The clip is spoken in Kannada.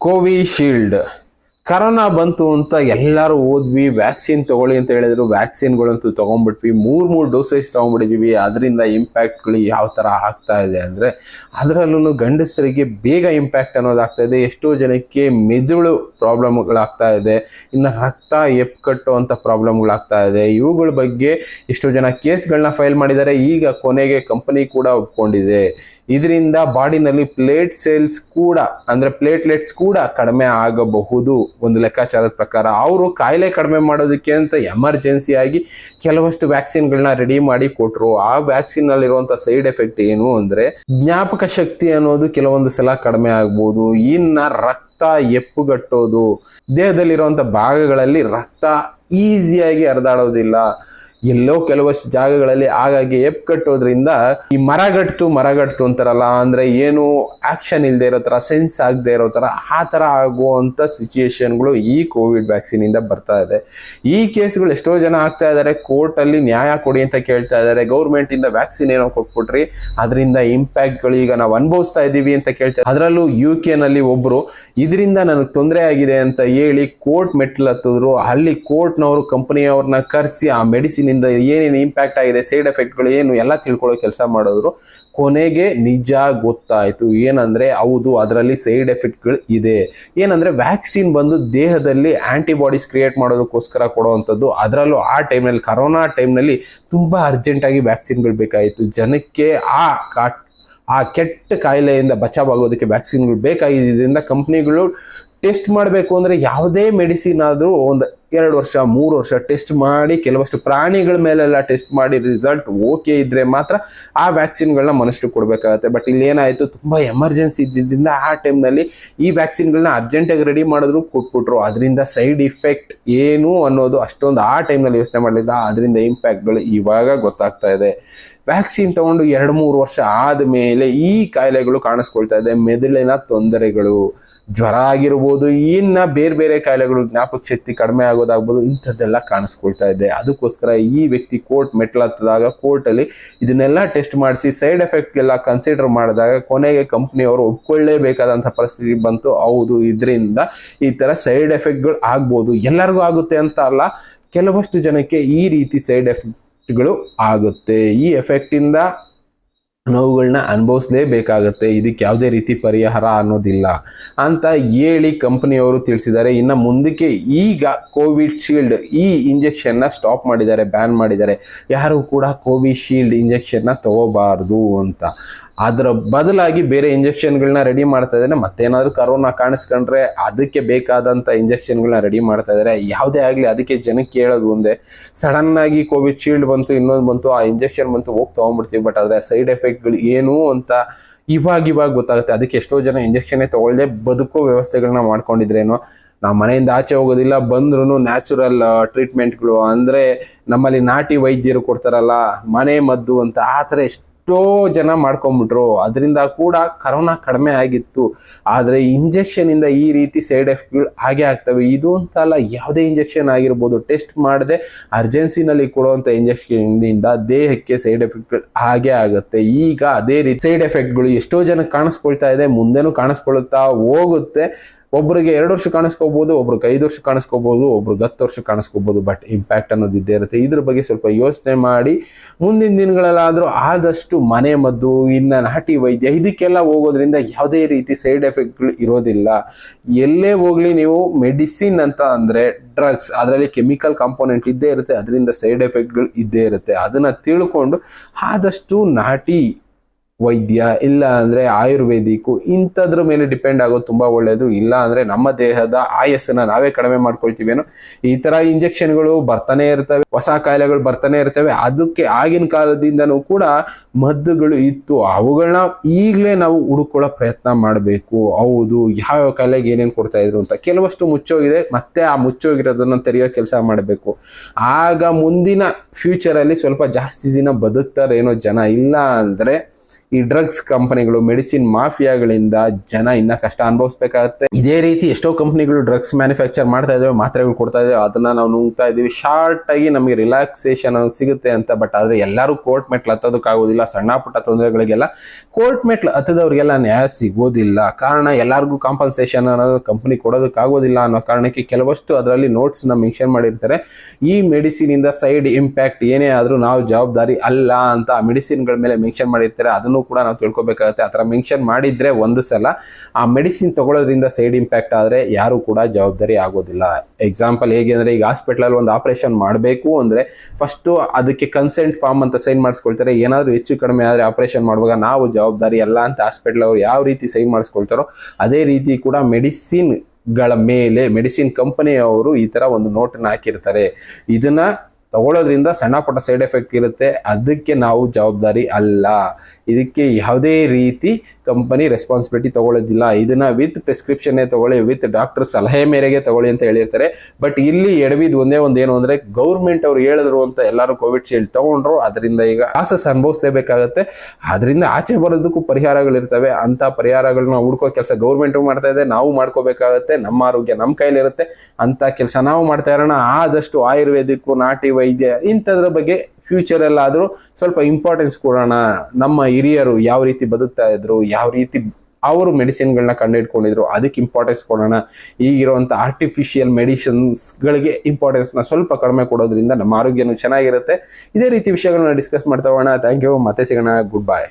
ಕೋವಿಶೀಲ್ಡ್ ಕರೋನಾ ಬಂತು ಅಂತ ಎಲ್ಲರೂ ಓದ್ವಿ ವ್ಯಾಕ್ಸಿನ್ ತಗೊಳ್ಳಿ ಅಂತ ಹೇಳಿದ್ರು ವ್ಯಾಕ್ಸಿನ್ಗಳಂತೂ ತಗೊಂಡ್ಬಿಟ್ವಿ. ಮೂರ್ ಮೂರು ಡೋಸೇಜ್ ತಗೊಂಡ್ಬಿಟ್ಟಿದೀವಿ. ಅದರಿಂದ ಇಂಪ್ಯಾಕ್ಟ್ಗಳು ಯಾವ ಥರ ಆಗ್ತಾ ಇದೆ ಅಂದರೆ ಅದರಲ್ಲೂ ಗಂಡಸರಿಗೆ ಬೇಗ ಇಂಪ್ಯಾಕ್ಟ್ ಅನ್ನೋದಾಗ್ತಾ ಇದೆ. ಎಷ್ಟೋ ಜನಕ್ಕೆ ಮೆದುಳು ಪ್ರಾಬ್ಲಮ್ಗಳಾಗ್ತಾ ಇದೆ. ಇನ್ನು ರಕ್ತ ಎಪ್ಕಟ್ಟು ಕಟ್ಟುವಂಥ ಪ್ರಾಬ್ಲಮ್ಗಳಾಗ್ತಾ ಇದೆ. ಇವುಗಳ ಬಗ್ಗೆ ಎಷ್ಟೋ ಜನ ಕೇಸ್ಗಳನ್ನ ಫೈಲ್ ಮಾಡಿದ್ದಾರೆ. ಈಗ ಕೊನೆಗೆ ಕಂಪನಿ ಕೂಡ ಒಪ್ಕೊಂಡಿದೆ. ಇದರಿಂದ ಬಾಡಿನಲ್ಲಿ ಪ್ಲೇಟ್ ಸೇಲ್ಸ್ ಕೂಡ, ಅಂದ್ರೆ ಪ್ಲೇಟ್ಲೆಟ್ಸ್ ಕೂಡ ಕಡಿಮೆ ಆಗಬಹುದು ಒಂದು ಲೆಕ್ಕಾಚಾರದ ಪ್ರಕಾರ ಅವರು ಕಾಯಿಲೆ ಕಡಿಮೆ ಮಾಡೋದಕ್ಕೆ ಅಂತ ಎಮರ್ಜೆನ್ಸಿ ಆಗಿ ಕೆಲವಷ್ಟು ವ್ಯಾಕ್ಸಿನ್ಗಳನ್ನ ರೆಡಿ ಮಾಡಿ ಕೊಟ್ಟರು ಆ ವ್ಯಾಕ್ಸಿನ್ ಅಲ್ಲಿರುವಂತ ಸೈಡ್ ಎಫೆಕ್ಟ್ ಏನು ಅಂದ್ರೆ ಜ್ಞಾಪಕ ಶಕ್ತಿ ಅನ್ನೋದು ಕೆಲವೊಂದು ಸಲ ಕಡಿಮೆ ಆಗ್ಬೋದು. ಇನ್ನ ರಕ್ತ ಎಪ್ಪುಗಟ್ಟೋದು. ದೇಹದಲ್ಲಿರುವಂತ ಭಾಗಗಳಲ್ಲಿ ರಕ್ತ ಈಸಿಯಾಗಿ ಹರಿದಾಡೋದಿಲ್ಲ. ಎಲ್ಲೋ ಕೆಲವಷ್ಟು ಜಾಗಗಳಲ್ಲಿ ಆಗಾಗ್ಗೆ ಎಪ್ ಕಟ್ಟೋದ್ರಿಂದ ಈ ಮರಗಟ್ಟು ಮರಗಟ್ಟು ಅಂತಾರಲ್ಲ, ಅಂದ್ರೆ ಏನು ಆಕ್ಷನ್ ಇಲ್ಲದೆ ಇರೋ ತರ ಸೆನ್ಸ್ ಆಗದೆ ಇರೋ ತರ, ಆ ತರ ಆಗುವಂತ ಸಿಚುಯೇಷನ್ಗಳು ಈ ಕೋವಿಡ್ ವ್ಯಾಕ್ಸಿನ್ ಇಂದ ಬರ್ತಾ ಇದೆ. ಈ ಕೇಸ್ಗಳು ಎಷ್ಟೋ ಜನ ಆಗ್ತಾ ಇದಾರೆ ಕೋರ್ಟ್ ಅಲ್ಲಿ ನ್ಯಾಯ ಕೊಡಿ ಅಂತ ಕೇಳ್ತಾ ಇದಾರೆ ಗೌರ್ಮೆಂಟ್ ಇಂದ ವ್ಯಾಕ್ಸಿನ್ ಏನೋ ಕೊಟ್ಬಿಟ್ರಿ, ಅದರಿಂದ ಇಂಪ್ಯಾಕ್ಟ್ಗಳು ಈಗ ನಾವು ಅನುಭವಿಸ್ತಾ ಇದೀವಿ ಅಂತ ಕೇಳ್ತಾ ಅದರಲ್ಲೂ ಯು ಕೆ ನಲ್ಲಿ ಒಬ್ರು, ಇದರಿಂದ ನನಗೆ ತೊಂದರೆ ಆಗಿದೆ ಅಂತ ಹೇಳಿ ಕೋರ್ಟ್ ಮೆಟ್ಲು ಹತ್ತಿದ್ರು ಅಲ್ಲಿ ಕೋರ್ಟ್ನವರು ಕಂಪನಿಯವ್ರನ್ನ ಕರೆಸಿ ಆ ಮೆಡಿಸಿನ್ ಇಂದ ಏನೇನು ಇಂಪ್ಯಾಕ್ಟ್ ಆಗಿದೆ ಸೈಡ್ ಎಫೆಕ್ಟ್ಗಳು ಏನು, ಎಲ್ಲ ತಿಳ್ಕೊಳ್ಳೋ ಕೆಲಸ ಮಾಡಿದ್ರು. ಕೊನೆಗೆ ನಿಜ ಗೊತ್ತಾಯಿತು. ಏನಂದ್ರೆ, ಹೌದು, ಅದರಲ್ಲಿ ಸೈಡ್ ಎಫೆಕ್ಟ್ಗಳು ಇದೆ. ಏನಂದ್ರೆ ವ್ಯಾಕ್ಸಿನ್ ಬಂದು ದೇಹದಲ್ಲಿ ಆಂಟಿಬಾಡೀಸ್ ಕ್ರಿಯೇಟ್ ಮಾಡೋದಕ್ಕೋಸ್ಕರ ಕೊಡುವಂಥದ್ದು, ಅದರಲ್ಲೂ ಆ ಟೈಮ್ನಲ್ಲಿ ಕರೋನಾ ಟೈಮ್ನಲ್ಲಿ ತುಂಬಾ ಅರ್ಜೆಂಟ್ ಆಗಿ ವ್ಯಾಕ್ಸಿನ್ಗಳು ಬೇಕಾಯಿತು. ಜನಕ್ಕೆ ಆ ಆ ಕೆಟ್ಟ ಕಾಯಿಲೆಯಿಂದ ಬಚಾವಾಗೋದಕ್ಕೆ ವ್ಯಾಕ್ಸಿನ್ಗಳು ಬೇಕಾಗಿದ್ದರಿಂದ ಕಂಪ್ನಿಗಳು ಟೆಸ್ಟ್ ಮಾಡಬೇಕು ಅಂದರೆ ಯಾವುದೇ ಮೆಡಿಸಿನ್ ಆದರೂ ಒಂದು ಎರಡು ವರ್ಷ, ಮೂರು ವರ್ಷ ಟೆಸ್ಟ್ ಮಾಡಿ, ಕೆಲವಷ್ಟು ಪ್ರಾಣಿಗಳ ಮೇಲೆಲ್ಲ ಟೆಸ್ಟ್ ಮಾಡಿ ರಿಸಲ್ಟ್ ಓಕೆ ಇದ್ರೆ ಮಾತ್ರ ಆ ವ್ಯಾಕ್ಸಿನ್ಗಳನ್ನ ಮನುಷ್ಯರು ಕೊಡಬೇಕಾಗತ್ತೆ. ಬಟ್ ಇಲ್ಲಿ ಏನಾಯಿತು, ತುಂಬ ಎಮರ್ಜೆನ್ಸಿ ಇದ್ದಿದ್ದರಿಂದ ಆ ಟೈಮ್ನಲ್ಲಿ ಈ ವ್ಯಾಕ್ಸಿನ್ಗಳನ್ನ ಅರ್ಜೆಂಟಾಗಿ ರೆಡಿ ಮಾಡಿದ್ರು ಕೊಟ್ಬಿಟ್ರು. ಅದರಿಂದ ಸೈಡ್ ಇಫೆಕ್ಟ್ ಏನು ಅನ್ನೋದು ಅಷ್ಟೊಂದು ಆ ಟೈಮ್ನಲ್ಲಿ ಯೋಚನೆ ಮಾಡಲಿಲ್ಲ. ಅದರಿಂದ ಇಂಪ್ಯಾಕ್ಟ್ಗಳು ಇವಾಗ ಗೊತ್ತಾಗ್ತಾ ಇದೆ. ವ್ಯಾಕ್ಸಿನ್ ತಗೊಂಡು ಎರಡು ಮೂರು ವರ್ಷ ಆದಮೇಲೆ ಈ ಕಾಯಿಲೆಗಳು ಕಾಣಿಸ್ಕೊಳ್ತಾ ಇದೆ. ಮೆದುಳಿನ ತೊಂದರೆಗಳು, ಜ್ವರ ಆಗಿರ್ಬೋದು, ಇನ್ನ ಬೇರೆ ಬೇರೆ ಕಾಯಿಲೆಗಳು, ಜ್ಞಾಪಕ ಶಕ್ತಿ ಕಡಿಮೆ ಆಗೋದಾಗ್ಬೋದು, ಇಂಥದ್ದೆಲ್ಲ ಕಾಣಿಸ್ಕೊಳ್ತಾ ಇದೆ. ಅದಕ್ಕೋಸ್ಕರ ಈ ವ್ಯಕ್ತಿ ಕೋರ್ಟ್ ಮೆಟ್ಲತ್ತದಾಗ ಕೋರ್ಟಲ್ಲಿ ಇದನ್ನೆಲ್ಲ ಟೆಸ್ಟ್ ಮಾಡಿಸಿ, ಸೈಡ್ ಎಫೆಕ್ಟ್ ಎಲ್ಲ ಕನ್ಸಿಡರ್ ಮಾಡಿದಾಗ ಕೊನೆಗೆ ಕಂಪ್ನಿಯವರು ಒಪ್ಕೊಳ್ಳೇಬೇಕಾದಂಥ ಪರಿಸ್ಥಿತಿ ಬಂತು. ಹೌದು, ಇದರಿಂದ ಈ ಥರ ಸೈಡ್ ಎಫೆಕ್ಟ್ಗಳು ಆಗ್ಬೋದು. ಎಲ್ಲರಿಗೂ ಆಗುತ್ತೆ ಅಂತ ಅಲ್ಲ, ಕೆಲವಷ್ಟು ಜನಕ್ಕೆ ಈ ರೀತಿ ಸೈಡ್ ಎಫೆಕ್ಟ್ಗಳು ಆಗುತ್ತೆ. ಈ ಎಫೆಕ್ಟಿಂದ ನೋವುಗಳನ್ನ ಅನುಭವಿಸಲೇಬೇಕಾಗತ್ತೆ. ಇದಕ್ಕೆ ಯಾವುದೇ ರೀತಿ ಪರಿಹಾರ ಅನ್ನೋದಿಲ್ಲ. ಅಂತ ಹೇಳಿ ಕಂಪನಿಯವರು ತಿಳಿಸಿದ್ದಾರೆ. ಇನ್ನು ಮುಂದಕ್ಕೆ ಈಗ ಕೋವಿಡ್ ಶೀಲ್ಡ್ ಈ ಇಂಜೆಕ್ಷನ್ನ ಸ್ಟಾಪ್ ಮಾಡಿದ್ದಾರೆ ಬ್ಯಾನ್ ಮಾಡಿದ್ದಾರೆ. ಯಾರು ಕೂಡ ಕೋವಿಶೀಲ್ಡ್ ಇಂಜೆಕ್ಷನ್ನ ತಗೋಬಾರ್ದು ಅಂತ. ಅದರ ಬದಲಾಗಿ ಬೇರೆ ಇಂಜೆಕ್ಷನ್ಗಳನ್ನ ರೆಡಿ ಮಾಡ್ತಾ ಇದ್ದಾರೆ ಮತ್ತೇನಾದರೂ ಕರೋನಾ ಕಾಣಿಸ್ಕೊಂಡ್ರೆ ಅದಕ್ಕೆ ಬೇಕಾದಂಥ ಇಂಜೆಕ್ಷನ್ಗಳನ್ನ ರೆಡಿ ಮಾಡ್ತಾ ಇದ್ದಾರೆ ಯಾವುದೇ ಆಗಲಿ ಅದಕ್ಕೆ ಜನಕ್ಕೆ ಹೇಳೋದು ಒಂದೇ ಸಡನ್ ಆಗಿ ಕೋವಿಡ್ ಶೀಲ್ಡ್ ಬಂತು, ಇನ್ನೊಂದು ಬಂತು, ಆ ಇಂಜೆಕ್ಷನ್ ಬಂತು, ಹೋಗಿ ತೊಗೊಂಡ್ಬಿಡ್ತೀವಿ. ಬಟ್ ಆದರೆ ಸೈಡ್ ಎಫೆಕ್ಟ್ಗಳು ಏನು ಅಂತ ಇವಾಗ ಇವಾಗ ಗೊತ್ತಾಗುತ್ತೆ. ಅದಕ್ಕೆ ಎಷ್ಟೋ ಜನ ಇಂಜೆಕ್ಷನ್ನೇ ತಗೊಳ್ಳದೆ ಬದುಕೋ ವ್ಯವಸ್ಥೆಗಳನ್ನ ಮಾಡ್ಕೊಂಡಿದ್ರೇನೋ. ನಾವು ಮನೆಯಿಂದ ಆಚೆ ಹೋಗೋದಿಲ್ಲ ಬಂದ್ರೂ ನ್ಯಾಚುರಲ್ ಟ್ರೀಟ್ಮೆಂಟ್ಗಳು ಅಂದರೆ ನಮ್ಮಲ್ಲಿ ನಾಟಿ ವೈದ್ಯರು ಕೊಡ್ತಾರಲ್ಲ, ಮನೆ ಮದ್ದು ಅಂತ. ಆ ಥರ ಎಷ್ಟೋ ಜನ ಮಾಡ್ಕೊಂಬಿಟ್ರು. ಅದರಿಂದ ಕೂಡ ಕರೋನಾ ಕಡಿಮೆ ಆಗಿತ್ತು. ಆದರೆ ಇಂಜೆಕ್ಷನಿಂದ ಈ ರೀತಿ ಸೈಡ್ ಎಫೆಕ್ಟ್ಗಳು ಹಾಗೆ ಆಗ್ತವೆ. ಇದು ಅಂತ ಅಲ್ಲ, ಯಾವುದೇ ಇಂಜೆಕ್ಷನ್ ಆಗಿರ್ಬೋದು. ಟೆಸ್ಟ್ ಮಾಡದೆ ಅರ್ಜೆನ್ಸಿನಲ್ಲಿ ಕೊಡುವಂಥ ಇಂಜೆಕ್ಷನ್ನಿಂದ ದೇಹಕ್ಕೆ ಸೈಡ್ ಎಫೆಕ್ಟ್ಗಳು ಹಾಗೆ ಆಗುತ್ತೆ. ಈಗ ಅದೇ ರೀತಿ ಸೈಡ್ ಎಫೆಕ್ಟ್ಗಳು ಎಷ್ಟೋ ಜನಕ್ಕೆ ಕಾಣಿಸ್ಕೊಳ್ತಾ ಇದೆ, ಮುಂದೆನೂ ಕಾಣಿಸ್ಕೊಳ್ತಾ ಹೋಗುತ್ತೆ. ಒಬ್ಬರಿಗೆ ಎರಡು ವರ್ಷ ಕಾಣಿಸ್ಕೋಬಹುದು ಒಬ್ರಿಗೆ ಐದು ವರ್ಷ ಕಾಣಿಸ್ಕೋಬಹುದು ಒಬ್ರಿಗೆ ಹತ್ತು ವರ್ಷ ಕಾಣಿಸ್ಕೋಬಹುದು ಬಟ್ ಇಂಪ್ಯಾಕ್ಟ್ ಅನ್ನೋದು ಇದ್ದೇ ಇರುತ್ತೆ. ಇದ್ರ ಬಗ್ಗೆ ಸ್ವಲ್ಪ ಯೋಚನೆ ಮಾಡಿ, ಮುಂದಿನ ದಿನಗಳಲ್ಲಾದರೂ ಆದಷ್ಟು ಮನೆ ಮದ್ದು, ಇನ್ನು ನಾಟಿ ವೈದ್ಯ, ಇದಕ್ಕೆಲ್ಲ ಹೋಗೋದ್ರಿಂದ ಯಾವುದೇ ರೀತಿ ಸೈಡ್ ಎಫೆಕ್ಟ್ಗಳು ಇರೋದಿಲ್ಲ. ಎಲ್ಲೇ ಹೋಗ್ಲಿ ನೀವು ಮೆಡಿಸಿನ್ ಅಂತ ಅಂದರೆ ಡ್ರಗ್ಸ್ ಅದರಲ್ಲಿ ಕೆಮಿಕಲ್ ಕಾಂಪೋನೆಂಟ್ ಇದ್ದೇ ಇರುತ್ತೆ, ಅದರಿಂದ ಸೈಡ್ ಎಫೆಕ್ಟ್ಗಳು ಇದ್ದೇ ಇರುತ್ತೆ. ಅದನ್ನು ತಿಳ್ಕೊಂಡು ಆದಷ್ಟು ನಾಟಿ ವೈದ್ಯ, ಇಲ್ಲ ಅಂದ್ರೆ ಆಯುರ್ವೇದಿಕ್ಕು, ಇಂಥದ್ರ ಮೇಲೆ ಡಿಪೆಂಡ್ ಆಗೋದು ತುಂಬಾ ಒಳ್ಳೆಯದು ಇಲ್ಲ ಅಂದ್ರೆ ನಮ್ಮ ದೇಹದ ಆಯಸ್ಸನ್ನ ನಾವೇ ಕಡಿಮೆ ಮಾಡ್ಕೊಳ್ತೀವೇನೋ. ಈ ತರ ಇಂಜೆಕ್ಷನ್ಗಳು ಬರ್ತಾನೆ ಇರ್ತವೆ, ಹೊಸ ಕಾಯಿಲೆಗಳು ಬರ್ತಾನೆ ಇರ್ತವೆ. ಅದಕ್ಕೆ ಆಗಿನ ಕಾಲದಿಂದನೂ ಕೂಡ ಮದ್ದುಗಳು ಇತ್ತು. ಅವುಗಳನ್ನ ಈಗಲೇ ನಾವು ಹುಡುಕೊಳ್ಳೋ ಪ್ರಯತ್ನ ಮಾಡಬೇಕು. ಹೌದು ಯಾವ ಕಾಯಿಲೆಗೆ ಏನೇನು ಕೊಡ್ತಾ ಇದ್ರು ಅಂತ. ಕೆಲವಷ್ಟು ಮುಚ್ಚೋಗಿದೆ, ಮತ್ತೆ ಆ ಮುಚ್ಚೋಗಿರೋದನ್ನು ತೆರೆಯೋ ಕೆಲಸ ಮಾಡಬೇಕು. ಆಗ ಮುಂದಿನ ಫ್ಯೂಚರಲ್ಲಿ ಸ್ವಲ್ಪ ಜಾಸ್ತಿ ದಿನ ಬದುಕ್ತಾರೇನೋ ಜನ. ಇಲ್ಲ ಅಂದ್ರೆ ಈ ಡ್ರಗ್ಸ್ ಕಂಪನಿಗಳು ಮೆಡಿಸಿನ್ ಮಾಫಿಯಾಗಳಿಂದ ಜನ ಇನ್ನ ಕಷ್ಟ ಅನುಭವಿಸಬೇಕಾಗುತ್ತೆ. ಇದೇ ರೀತಿ ಎಷ್ಟೋ ಕಂಪನಿಗಳು ಡ್ರಗ್ಸ್ ಮ್ಯಾನುಫ್ಯಾಕ್ಚರ್ ಮಾಡ್ತಾ ಇದಾವೆ, ಮಾತ್ರೆಗಳು ಕೊಡ್ತಾ ಇದಾವೆ, ಅದನ್ನ ನಾವು ನುಂಗ್ತಾ ಇದೀವಿ ಶಾರ್ಟ್ ಆಗಿ ನಮಗೆ ರಿಲ್ಯಾಕ್ಸೇಷನ್ ಸಿಗುತ್ತೆ ಅಂತ ಬಟ್ ಆದ್ರೆ ಎಲ್ಲರೂ ಕೋರ್ಟ್ ಮೆಟ್ಲು ಹತ್ತೋದಕ್ಕಾಗೋದಿಲ್ಲ ಸಣ್ಣ ಪುಟ್ಟ ತೊಂದರೆಗಳಿಗೆಲ್ಲ ಕೋರ್ಟ್ ಮೆಟ್ಲು ಹತ್ತದವ್ರಿಗೆಲ್ಲ ನ್ಯಾಯ ಸಿಗೋದಿಲ್ಲ. ಕಾರಣ ಎಲ್ಲರಿಗೂ ಕಾಂಪನ್ಸೇಷನ್ ಅನ್ನೋದು ಕಂಪನಿ ಕೊಡೋದಕ್ಕಾಗೋದಿಲ್ಲ ಅನ್ನೋ ಕಾರಣಕ್ಕೆ ಕೆಲವಷ್ಟು ಅದರಲ್ಲಿ ನೋಟ್ಸ್ನ ಮೆನ್ಷನ್ ಮಾಡಿರ್ತಾರೆ. ಈ ಮೆಡಿಸಿನ್ ಇಂದ ಸೈಡ್ ಇಂಪ್ಯಾಕ್ಟ್ ಏನೇ ಆದ್ರೂ ನಾವು ಜವಾಬ್ದಾರಿ ಅಲ್ಲ ಅಂತ ಮೆಡಿಸಿನ್ಗಳ ಮೇಲೆ ಮೆನ್ಷನ್ ಮಾಡಿರ್ತಾರೆ. ಅದನ್ನು ಕೂಡ ನಾವು ತಿಳ್ಕೊಬೇಕಾಗುತ್ತೆ. ಆ ಥರ ಮೆನ್ಷನ್ ಮಾಡಿದರೆ ಒಂದು ಸಲ ಆ ಮೆಡಿಸಿನ್ ತಗೊಳ್ಳೋದ್ರಿಂದ ಸೈಡ್ ಇಂಪ್ಯಾಕ್ಟ್ ಆದರೆ ಯಾರು ಕೂಡ ಜವಾಬ್ದಾರಿ ಆಗೋದಿಲ್ಲ. ಎಕ್ಸಾಂಪಲ್ ಹೇಗೆ ಅಂದರೆ ಈಗ ಹಾಸ್ಪಿಟ್ಲಲ್ಲಿ ಒಂದು ಆಪರೇಷನ್ ಮಾಡಬೇಕು ಅಂದರೆ ಫಸ್ಟು ಅದಕ್ಕೆ ಕನ್ಸೆಂಟ್ ಫಾರ್ಮ್ ಅಂತ ಸೈನ್ ಮಾಡಿಸ್ಕೊಳ್ತಾರೆ. ಏನಾದರೂ ಹೆಚ್ಚು ಕಡಿಮೆ ಆದರೆ ಆಪರೇಷನ್ ಮಾಡುವಾಗ ನಾವು ಜವಾಬ್ದಾರಿ ಅಲ್ಲ ಅಂತ ಹಾಸ್ಪಿಟ್ಲ್ ಅವರು ಯಾವ ರೀತಿ ಸೈನ್ ಮಾಡಿಸ್ಕೊಳ್ತಾರೋ ಅದೇ ರೀತಿ ಕೂಡ ಮೆಡಿಸಿನ್ಗಳ ಮೇಲೆ ಮೆಡಿಸಿನ್ ಕಂಪನಿಯವರು ಈ ತರ ಒಂದು ನೋಟನ್ನು ಹಾಕಿರ್ತಾರೆ. ಇದನ್ನ ತಗೊಳ್ಳೋದ್ರಿಂದ ಸಣ್ಣ ಪುಟ್ಟ ಸೈಡ್ ಎಫೆಕ್ಟ್ ಇರುತ್ತೆ. ಅದಕ್ಕೆ ನಾವು ಜವಾಬ್ದಾರಿ ಅಲ್ಲ. ಇದಕ್ಕೆ ಯಾವುದೇ ರೀತಿ ಕಂಪನಿ ರೆಸ್ಪಾನ್ಸಿಬಿಲಿಟಿ ತಗೊಳ್ಳೋದಿಲ್ಲ. ಇದನ್ನ ವಿತ್ ಪ್ರಿಸ್ಕ್ರಿಪ್ಷನ್ನೇ ತಗೊಳ್ಳಿ ವಿತ್ ಡಾಕ್ಟರ್ ಸಲಹೆ ಮೇರೆಗೆ ತಗೊಳ್ಳಿ ಅಂತ ಹೇಳಿರ್ತಾರೆ. ಬಟ್ ಇಲ್ಲಿ ಎಡವಿದ್ ಒಂದೇ ಒಂದು ಏನು ಅಂದ್ರೆ ಗೌರ್ಮೆಂಟ್ ಅವ್ರು ಹೇಳಿದ್ರು ಅಂತ ಎಲ್ಲರೂ ಕೋವಿಡ್ ಶೀಲ್ಡ್ ತಗೊಂಡ್ರು. ಅದರಿಂದ ಈಗ ಆಸಸ್ ಅನುಭವಿಸಲೇಬೇಕಾಗತ್ತೆ. ಅದರಿಂದ ಆಚೆ ಬರೋದಕ್ಕೂ ಪರಿಹಾರಗಳಿರ್ತವೆ. ಅಂತ ಪರಿಹಾರಗಳನ್ನ ಹುಡ್ಕೋ ಕೆಲಸ ಗೌರ್ಮೆಂಟು ಮಾಡ್ತಾ ಇದೆ. ನಾವು ಮಾಡ್ಕೋಬೇಕಾಗತ್ತೆ. ನಮ್ಮ ಆರೋಗ್ಯ ನಮ್ಮ ಕೈಲಿರುತ್ತೆ. ಅಂತ ಕೆಲಸ ನಾವು ಮಾಡ್ತಾ ಇರೋಣ. ಆದಷ್ಟು ಆಯುರ್ವೇದಿಕ್ಕು, ನಾಟಿ ವೈದ್ಯ ಇಂಥದ್ರ ಬಗ್ಗೆ ಫ್ಯೂಚರ್ ಎಲ್ಲಾದರೂ ಸ್ವಲ್ಪ ಇಂಪಾರ್ಟೆನ್ಸ್ ಕೊಡೋಣ. ನಮ್ಮ ಹಿರಿಯರು ಯಾವ ರೀತಿ ಬದುಕ್ತಾ ಇದ್ರು, ಯಾವ ರೀತಿ ಅವರು ಮೆಡಿಸಿನ್ಗಳನ್ನ ಕಂಡುಹಿಡ್ಕೊಂಡಿದ್ರು, ಅದಕ್ಕೆ ಇಂಪಾರ್ಟೆನ್ಸ್ ಕೊಡೋಣ. ಈಗಿರುವಂಥ ಆರ್ಟಿಫಿಷಿಯಲ್ ಮೆಡಿಸಿನ್ಸ್ಗಳಿಗೆ ಇಂಪಾರ್ಟೆನ್ಸ್ನ ಸ್ವಲ್ಪ ಕಡಿಮೆ ಕೊಡೋದ್ರಿಂದ ನಮ್ಮ ಆರೋಗ್ಯನೂ ಚೆನ್ನಾಗಿರುತ್ತೆ. ಇದೇ ರೀತಿ ವಿಷಯಗಳನ್ನ ಡಿಸ್ಕಸ್ ಮಾಡ್ತಾ ಹೋಗೋಣ. ಥ್ಯಾಂಕ್ ಯು ಮತ್ತೆ ಸಿಗೋಣ. Good bye